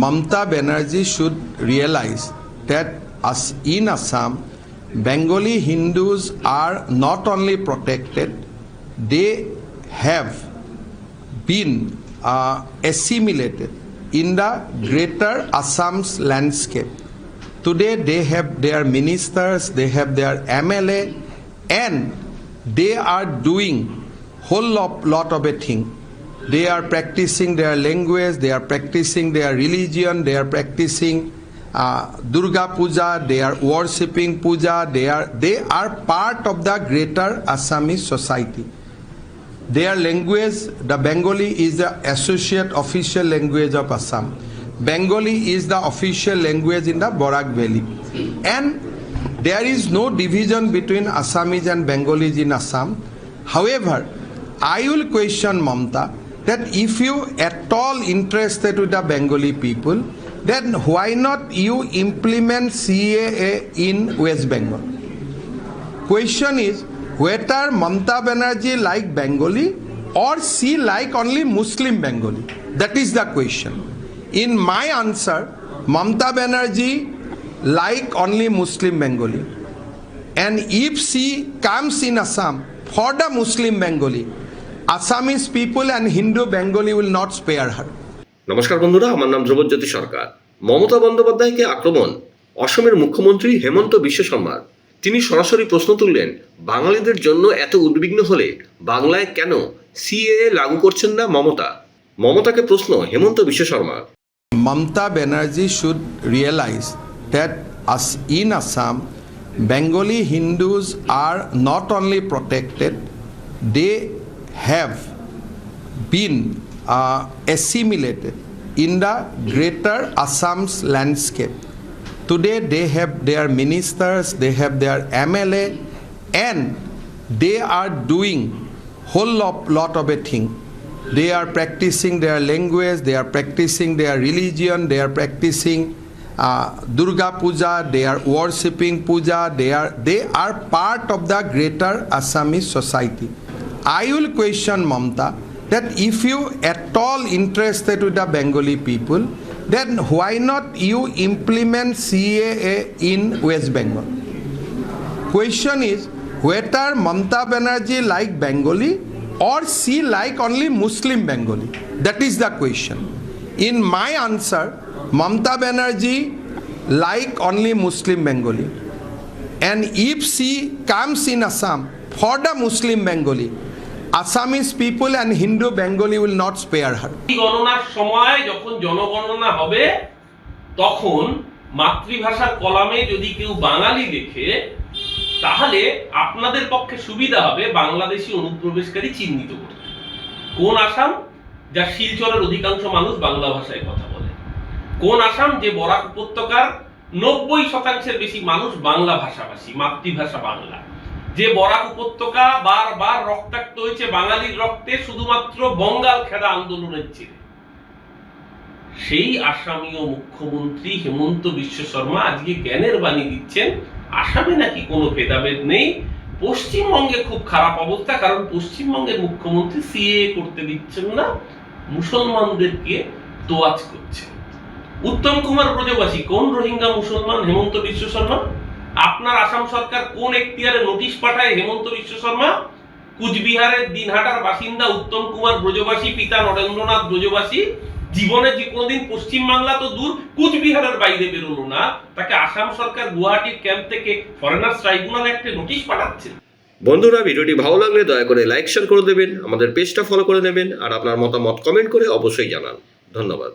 Mamta Banerjee should realize that as in Assam, Bengali Hindus are not only protected, they have been uh, assimilated in the greater Assam's landscape. Today they have their ministers, they have their MLA, and they are doing whole lot, lot of a thing. They are practicing their language, they are practicing their religion, they are practicing uh, Durga Puja, they are worshipping Puja, they are, they are part of the greater Assamese society. Their language, the Bengali is the associate official language of Assam. Bengali is the official language in the Borak Valley. And there is no division between Assamese and Bengalis in Assam. However, I will question Mamta that if you at all interested with the Bengali people, then why not you implement CAA in West Bengal? Question is whether Mamta Banerjee like Bengali or she like only Muslim Bengali. That is the question. In my answer, Mamta Banerjee like only Muslim Bengali. And if she comes in Assam for the Muslim Bengali, Assamese people and Hindu Bengali will not spare her. নমস্কার বন্ধুরা আমার নাম ধ্রুবজ্যোতি সরকার। মমতা বন্দ্যোপাধ্যায়কে আক্রমণ অসমের মুখ্যমন্ত্রী হেমন্ত বিশ্ব শর্মার। তিনি সরাসরি প্রশ্ন তুললেন বাঙালিদের জন্য এত উদ্বিগ্ন হলে বাংলায় কেন সিএএ লাগু করছেন না মমতা? মমতাকে প্রশ্ন হেমন্ত বিশ্ব শর্মার। Mamata Banerjee should realise that us in Assam Bengali Hindus are not only protected, they have been uh, assimilated in the greater Assam's landscape. Today they have their ministers, they have their MLA, and they are doing whole lot, lot of a thing. They are practicing their language, they are practicing their religion, they are practicing uh, Durga Puja, they are worshipping Puja, they are, they are part of the greater Assamese society. I will question Mamta that if you at all interested with the Bengali people, then why not you implement CAA in West Bengal? Question is whether Mamta Banerjee like Bengali or she like only Muslim Bengali. That is the question. In my answer, Mamta Banerjee like only Muslim Bengali. And if she comes in Assam for the Muslim Bengali, Assamese people and Hindu Bengali will not spare. এই গণনার সময় যখন জনগণনা হবে, তখন মাতৃভাষার কলামে যদি কেউ বাঙালি লেখে, তাহলে আপনাদের পক্ষে সুবিধা হবে বাংলাদেশি অনুপ্রবেশকারী চিহ্নিত করতে। কোন আসাম, যা শিলচরের অধিকাংশ মানুষ বাংলা ভাষায় কথা বলে। কোন আসাম, যে বরাক উপত্যকার নব্বই শতাংশের বেশি মানুষ বাংলা ভাষাভাষী, মাতৃভাষা বাংলা। যে বরাক উপত্যকা বারবার রক্তাক্ত হয়েছে, বাঙালির রক্তে শুধুমাত্র বঙ্গাল খেদা আন্দোলনের ছিল। সেই আসামীয় মুখ্যমন্ত্রী হেমন্ত বিশ্ব শর্মা আজকে জ্ঞানের বাণী দিচ্ছেন, আসামে নাকি কোনো ভেদাভেদ নেই? পশ্চিমবঙ্গে খুব খারাপ অবস্থা, কারণ পশ্চিমবঙ্গের মুখ্যমন্ত্রী সিএ করতে দিচ্ছেন না, মুসলমানদেরকে তোয়াজ করছেন। উত্তম কুমার ব্রজবাসী, কোন রোহিঙ্গা মুসলমান? হেমন্ত বিশ্ব শর্মা? আপনার আসাম সরকার কোন এখতিয়ারে নোটিশ পাঠায় হেমন্ত বিশ্ব শর্মা? কুচবিহারের দিনহাটার বাসিন্দা উত্তম কুমার ব্রজবাসী, পিতা নরেন্দ্রনাথ ব্রজবাসী। জীবনে যে কোনোদিন পশ্চিম বাংলা তো দূর, কুচবিহারের বাইরে বেরোলো না। তাকে আসাম সরকার গুয়াহাটির ক্যাম্প থেকে ফরেনার্স ট্রাইব্যুনাল একটা নোটিশ পাঠাচ্ছে। বন্ধুরা, ভিডিওটি ভালো লাগলে দয়া করে লাইক, শেয়ার করে দেবেন, আমাদের পেজটা ফলো করে নেবেন, আর আপনার মতামত কমেন্ট করে অবশ্যই জানান। ধন্যবাদ।